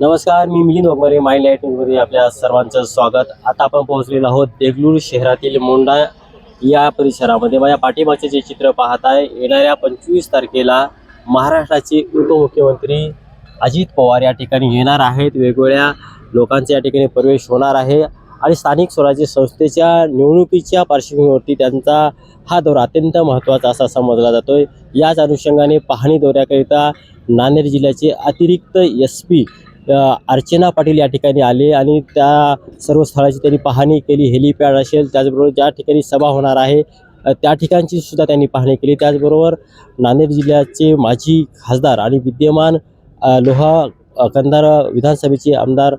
नमस्कार मी मिलिंद वगमरे माय लाइट न्यूजमध्ये आपल्या सर्वांचं स्वागत. आता आपण पोहोचलेलो आहोत देगलूर शहरातील मोंडा या परिसरामध्ये. माझ्या पाठीमागचे जे चित्र पाहत आहे येणाऱ्या पंचवीस तारखेला महाराष्ट्राचे उपमुख्यमंत्री अजित पवार या ठिकाणी येणार आहेत. वेगवेगळ्या लोकांचा या ठिकाणी प्रवेश होणार आहे आणि स्थानिक स्वराज्य संस्थेच्या निवडणुकीच्या पार्श्वभूमीवरती त्यांचा हा दौरा अत्यंत महत्त्वाचा असा समजला जातोय. याच अनुषंगाने पाहणी दौऱ्याकरिता नांदेड जिल्ह्याचे अतिरिक्त एस पी अर्चना पाटील या ठिकाणी आले आणि त्या सर्व स्थळाची त्यांनी पाहणी केली हेलिपॅड असेल त्याचबरोबर ज्या ठिकाणी सभा होणार आहे त्या ठिकाणची सुद्धा त्यांनी पाहणी केली. त्याचबरोबर नांदेड जिल्ह्याचे माजी खासदार आणि विद्यमान लोहा कंधार विधानसभेचे आमदार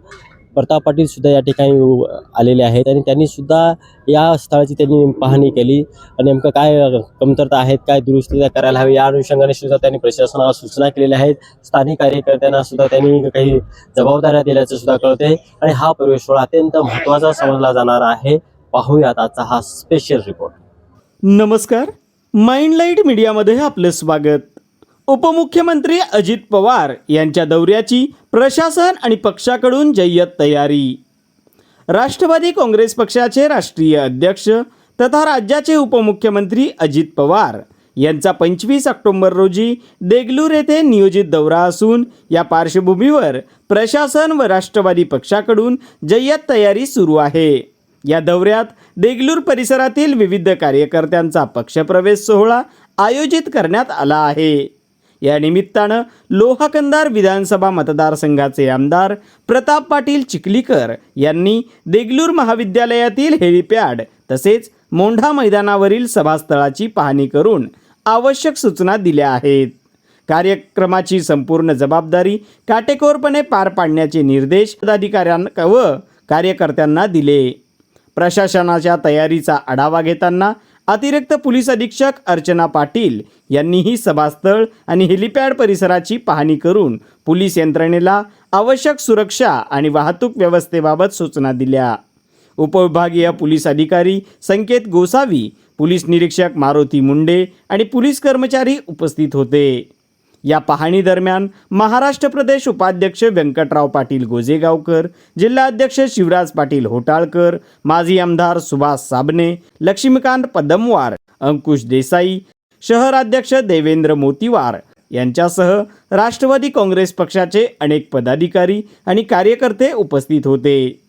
प्रताप पाटील सुद्धा या ठिकाणी आलेले आहेत आणि त्यांनी सुद्धा या स्थळाची त्यांनी पाहणी केली. आणि नेमकं काय कमतरता आहेत काय दुरुस्ती करायला हवी या अनुषंगाने सुद्धा त्यांनी प्रशासनाला सूचना केलेल्या आहेत. स्थानिक कार्यकर्त्यांना सुद्धा त्यांनी काही जबाबदाऱ्या दिल्याचं सुद्धा कळते आणि हा प्रवेश सोहळा अत्यंत महत्त्वाचा समजला जाणार आहे. पाहूयात आजचा हा स्पेशल रिपोर्ट नमस्कार. माइंडलाईट मीडियामध्ये आपलं स्वागत. उपमुख्यमंत्री अजित पवार यांच्या दौऱ्याची प्रशासन आणि पक्षाकडून जय्यत तयारी. राष्ट्रवादी काँग्रेस पक्षाचे राष्ट्रीय अध्यक्ष तथा राज्याचे उपमुख्यमंत्री अजित पवार यांचा पंचवीस ऑक्टोंबर रोजी देगलूर येथे नियोजित दौरा असून या पार्श्वभूमीवर प्रशासन व राष्ट्रवादी पक्षाकडून जय्यत तयारी सुरू आहे. या दौऱ्यात देगलूर परिसरातील विविध कार्यकर्त्यांचा पक्षप्रवेश सोहळा आयोजित करण्यात आला आहे. या निमित्तानं लोहाकंदार विधानसभा मतदारसंघाचे आमदार प्रताप पाटील चिखलीकर यांनी देगलूर महाविद्यालयातील हेलिपॅड तसेच मोंढा मैदानावरील सभास्थळाची पाहणी करून आवश्यक सूचना दिल्या आहेत. कार्यक्रमाची संपूर्ण जबाबदारी काटेकोरपणे पार पाडण्याचे निर्देश पदाधिकाऱ्यांना व कार्यकर्त्यांना दिले. प्रशासनाच्या तयारीचा आढावा घेताना अतिरिक्त पोलीस अधीक्षक अर्चना पाटील यांनीही सभास्थळ आणि हेलिपॅड परिसराची पाहणी करून पोलीस यंत्रणेला आवश्यक सुरक्षा आणि वाहतूक व्यवस्थेबाबत सूचना दिल्या. उपविभागीय पोलीस अधिकारी संकेत गोसावी पोलीस निरीक्षक मारुती मुंडे आणि पोलीस कर्मचारी उपस्थित होते. या पाहणीदरम्यान महाराष्ट्र प्रदेश उपाध्यक्ष व्यंकटराव पाटील गोजेगावकर जिल्हाध्यक्ष शिवराज पाटील होटाळकर माजी आमदार सुभाष साबणे लक्ष्मीकांत पदमवार अंकुश देसाई शहराध्यक्ष देवेंद्र मोतीवार यांच्यासह राष्ट्रवादी काँग्रेस पक्षाचे अनेक पदाधिकारी आणि कार्यकर्ते उपस्थित होते.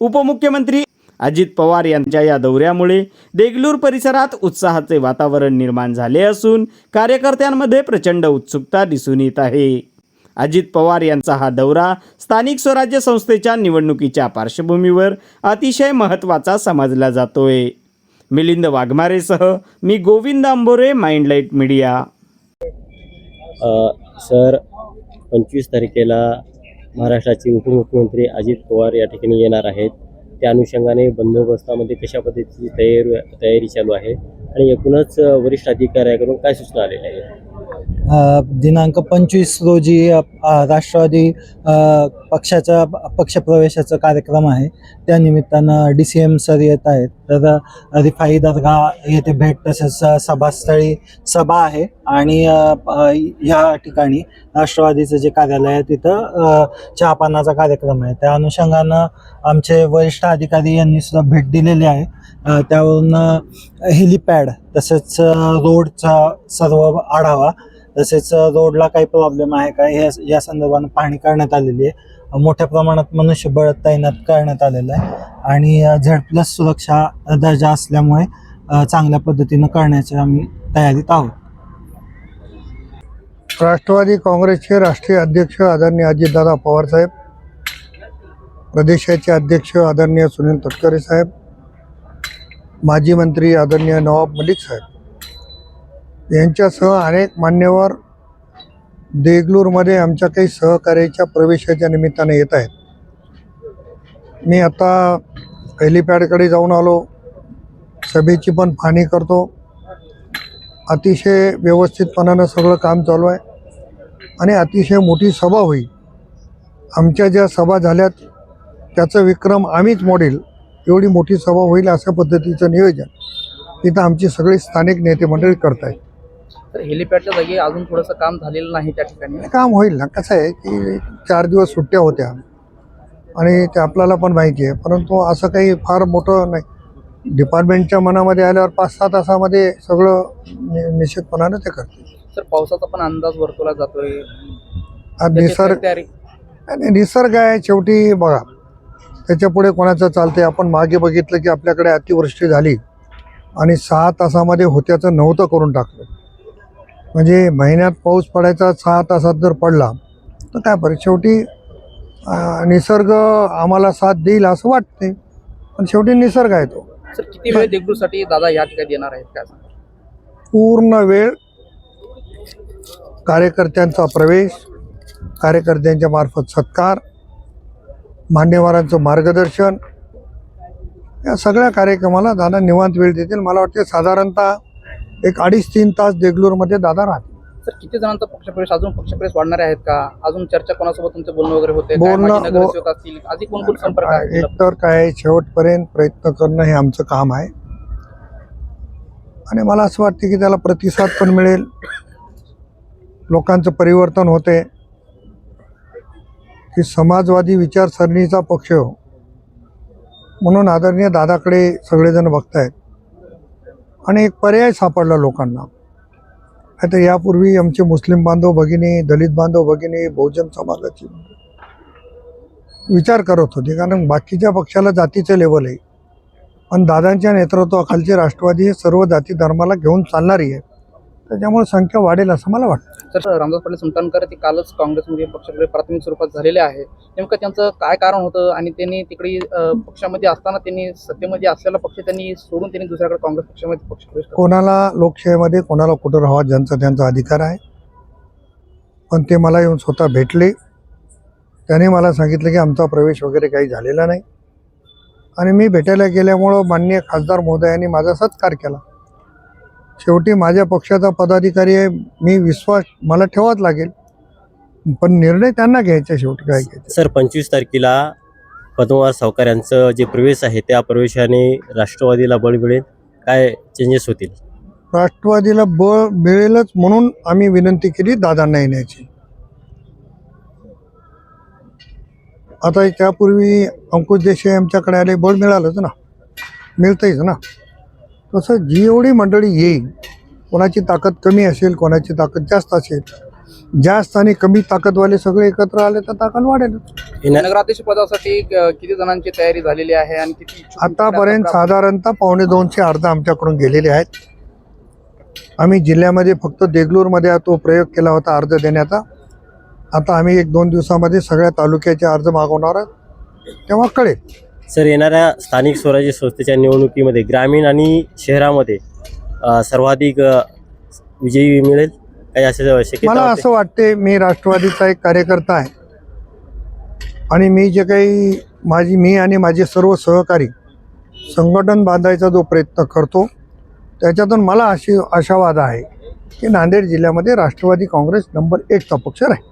उपमुख्यमंत्री अजित पवार यांच्या या दौऱ्यामुळे देगलूर परिसरात उत्साहाचे वातावरण निर्माण झाले असून कार्यकर्त्यांमध्ये प्रचंड उत्सुकता दिसून येत आहे. अजित पवार यांचा हा दौरा स्थानिक स्वराज्य संस्थेच्या निवडणुकीच्या पार्श्वभूमीवर अतिशय महत्त्वाचा समजला जातोय. मिलिंद वाघमारेसह मी Govind Ambore Mindlight media. Sir पंचवीस तारखेला महाराष्ट्राचे उपमुख्यमंत्री अजित पवार या ठिकाणी येणार आहेत. त्या अनुषंगाने बंदोबस्तामध्ये कशा पद्धतीची तयारी तयारी चालू आहे? आणि एकूणच वरिष्ठ अधिकाऱ्याकडून काय सूचना आलेल्या आहेत? दिनांक पंचवीस रोजी राष्ट्रवादी अ, पक्षाचा पक्षप्रवेशाचा कार्यक्रम आहे. त्या निमित्तानं डी सी एम सर येत आहेत. तर रिफाई दर्गा येथे भेट तसेच सभास्थळी सभा आहे. आणि या ठिकाणी राष्ट्रवादीचं जे कार्यालय आहे तिथं चहापानाचा कार्यक्रम आहे. त्या अनुषंगानं आमचे वरिष्ठ अधिकारी यांनी सुद्धा भेट दिलेली आहे. त्यावरून हेलिपॅड तसेच रोडचा सर्व आढावा तसेच रोडला काही प्रॉब्लेम आहे का? या या संदर्भानं पाहणी करण्यात आलेली आहे. मोठ्या प्रमाणात मनुष्यबळ तैनात करण्यात आलेलं आहे. आणि झेड प्लस सुरक्षा दर्जा असल्यामुळे चांगल्या पद्धतीनं करण्याची आम्ही तयारीत आहोत. राष्ट्रवादी काँग्रेसचे राष्ट्रीय अध्यक्ष आदरणीय अजितदादा पवारसाहेब प्रदेशाचे अध्यक्ष आदरणीय सुनील तटकरे साहेब माजी मंत्री आदरणीय नवाब मलिक साहेब. यांच्यासह अनेक मान्यवर देगलूरमध्ये आमच्या काही सहकार्याच्या प्रवेशाच्या निमित्ताने येत आहेत. मी आता हेलिपॅडकडे जाऊन आलो. सभेची पण पाहणी करतो. अतिशय व्यवस्थितपणानं सगळं काम चालू आहे. आणि अतिशय मोठी सभा होईल. आमच्या ज्या सभा झाल्यात त्याचा विक्रम आम्हीच मोडेल. एवढी मोठी सभा होईल अशा पद्धतीचं नियोजन. इथं आमची सगळी स्थानिक नेते मंडळी करत आहेत तर हेलिपॅडच्या जागी अजून थोडंसं काम झालेलं नाही त्या ठिकाणी. काम होईल ना? कसं आहे की चार दिवस सुट्ट्या होत्या. आणि ते आपल्याला पण माहिती आहे. परंतु असं काही फार मोठं नाही. डिपार्टमेंटच्या मनामध्ये आल्यावर पाच सहा तासामध्ये सगळं नि निश्चितपणानं ते करते सर पावसाचा पण अंदाज वर्तवला जातोय. निसर्ग आणि निसर्ग आहे शेवटी बघा. त्याच्या पुढे कोणाचं चालतंय? आपण मागे बघितलं की आपल्याकडे अतिवृष्टी झाली. आणि सहा तासामध्ये होत्याचं नव्हतं करून टाकलं. म्हणजे महिन्यात पाऊस पडायचा सहा तासात जर पडला तर काय बरं? शेवटी निसर्ग आम्हाला साथ देईल असं वाटते पण शेवटी निसर्ग आहे तो. सर किती वेळ देगलूरसाठी दादा या ठिकाणी येणार आहेत काय सांगा? पूर्ण वेळ कार्यकर्त्यांचा प्रवेश कार्यकर्त्यांच्या मार्फत सत्कार मान्यवरांचं मार्गदर्शन या सगळ्या कार्यक्रमाला दादा निवांत वेळ देतील. मला वाटते साधारणतः एक अडीच तीन तास देगलूरमध्ये दादा राहतील. सर किती जणांचा पक्षप्रवेश अजून पक्षप्रवेश वाढणारे आहेत का? अजून चर्चा कोणासोबत तुमचं बोलणं वगैरे होते? बोलणं- माजी नगरसेवक असतील? आधी कोण कोण संपर्क आहे एकतर काय शेवटपर्यंत प्रयत्न करणं हे आमचं काम आहे. आणि मला असं वाटतं की त्याला प्रतिसाद पण मिळेल. लोकांचं परिवर्तन होते. की समाजवादी विचारसरणीचा पक्ष हो. म्हणून आदरणीय दादाकडे सगळेजण बघतायत. आणि एक पर्याय सापडला लोकांना. आता यापूर्वी आमचे मुस्लिम बांधव भगिनी दलित बांधव भगिनी बहुजन समाजाची विचार करत होते कारण बाकीच्या पक्षाला जातीचं लेवल आहे. पण दादांच्या नेतृत्वाखालचे राष्ट्रवादी हे सर्व जाती धर्माला घेऊन चालणारी आहे. त्याच्यामुळे संख्या वाढेल असं मला वाटतं. सर रामदास पाटील सुलतानकर ते कालच काँग्रेसमध्ये पक्षप्रवेश प्राथमिक स्वरूपात झालेले आहे. नेमकं त्यांचं काय कारण होतं आणि त्यांनी तिकडे पक्षामध्ये असताना त्यांनी सत्तेमध्ये असलेला पक्ष त्यांनी सोडून त्यांनी दुसऱ्याकडे काँग्रेस पक्षामध्ये केला. कोणाला लोकशाहीमध्ये कोणाला कुठं राहावा ज्यांचा त्यांचा अधिकार आहे. पण ते मला येऊन स्वतः भेटले. त्याने मला सांगितलं की आमचा प्रवेश वगैरे काही झालेला नाही. आणि मी भेटायला गेल्यामुळं माननीय खासदार महोदयांनी माझा सत्कार केला. शेवटी माझ्या पक्षाचा पदाधिकारी आहे मी विश्वास मला ठेवाच लागेल. पण निर्णय त्यांना घ्यायचा शेवटी काय घ्यायचा? सर पंचवीस तारखेला पद्मवार सावकार यांचं जे प्रवेश आहे त्या प्रवेशाने राष्ट्रवादीला बळ मिळेल. काय चेंजेस होतील? राष्ट्रवादीला बळ मिळेलच म्हणून आम्ही विनंती केली दादांना येण्याची. आता त्यापूर्वी अंकुश देसाई आमच्याकडे आले बळ मिळालंच ना. मिळतंयच ना. तसं जी एवढी मंडळी येईल कोणाची ताकद कमी असेल कोणाची ताकद जास्त असेल जास्त आणि कमी ताकदवाले सगळे एकत्र आले तर ताकद वाढेल नगराध्यक्ष पदासाठी किती जणांची तयारी झालेली आहे आणि किती आतापर्यंत साधारणतः पावणे दोनशे अर्ज आमच्याकडून गेलेले आहेत. आम्ही जिल्ह्यामध्ये फक्त देगलूरमध्ये तो प्रयोग केला होता अर्ज देण्याचा. आता आम्ही एक दोन दिवसामध्ये सगळ्या तालुक्याचे अर्ज मागवणार आहोत. तेव्हा कळेल. सर येणाऱ्या स्थानिक स्वराज्य संस्थेच्या निवडणुकीमध्ये ग्रामीण आणि शहरामध्ये सर्वाधिक विजयी मिळेल? काही असे शक्यता मला वाटते? असं वाटते मी राष्ट्रवादीचा एक कार्यकर्ता आहे. आणि मी जे काही माझी मी आणि माझे सर्व सहकारी संघटन बांधायचा जो प्रयत्न करतो त्याच्यातून मला अशी आशावाद आहे की नांदेड जिल्ह्यामध्ये राष्ट्रवादी काँग्रेस नंबर एकचा पक्ष राहील.